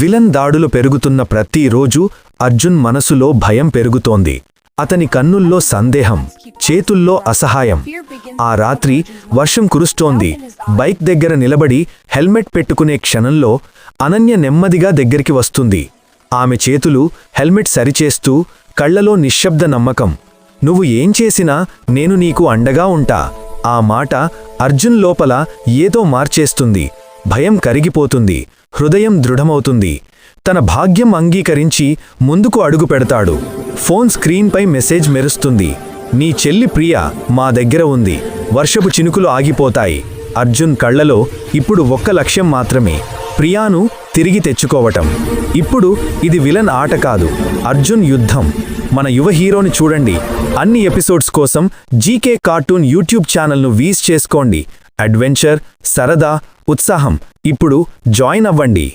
Villain దాడులు పెరుగుతున్న ప్రతిరోజు అర్జున్ మనసులో భయం పెరుగుతోంది. అతని కన్నుల్లో సందేహం చేతుల్లో అసహాయం. ఆ రాత్రి వర్షం కురుస్తోంది. బైక్ దగ్గర నిలబడి హెల్మెట్ పెట్టుకునే క్షణంలో అనన్య నెమ్మదిగా దగ్గరికి వస్తుంది. ఆమె చేతులు హెల్మెట్ సరిచేస్తూ కళ్ళలో నిశ్శబ్ద నమ్మకం. నువ్వు ఏం చేసినా నేను నీకు అండగా ఉంటా. ఆ మాట అర్జున్ లోపల ఏదో మార్చేస్తుంది. భయం కరిగిపోతుంది. హృదయం దృఢమవుతుంది. తన భాగ్యం అంగీకరించి ముందుకు అడుగు పెడతాడు. ఫోన్ స్క్రీన్పై మెసేజ్ మెరుస్తుంది. నీ చెల్లి ప్రియ మా దగ్గర ఉంది. వర్షపు చినుకులు ఆగిపోతాయి. అర్జున్ కళ్ళలో ఇప్పుడు ఒక్క లక్ష్యం మాత్రమే. ప్రియాను తిరిగి తెచ్చుకోవటం. ఇప్పుడు ఇది విలన్ ఆట కాదు. అర్జున్ యుద్ధం. మన యువ హీరోని చూడండి. అన్ని ఎపిసోడ్స్ కోసం జీకే కార్టూన్ యూట్యూబ్ ఛానల్ను వీస్ చేసుకోండి. అడ్వెంచర్ సరదా ఉత్సాహం. ఇప్పుడు జాయిన్ అవ్వండి.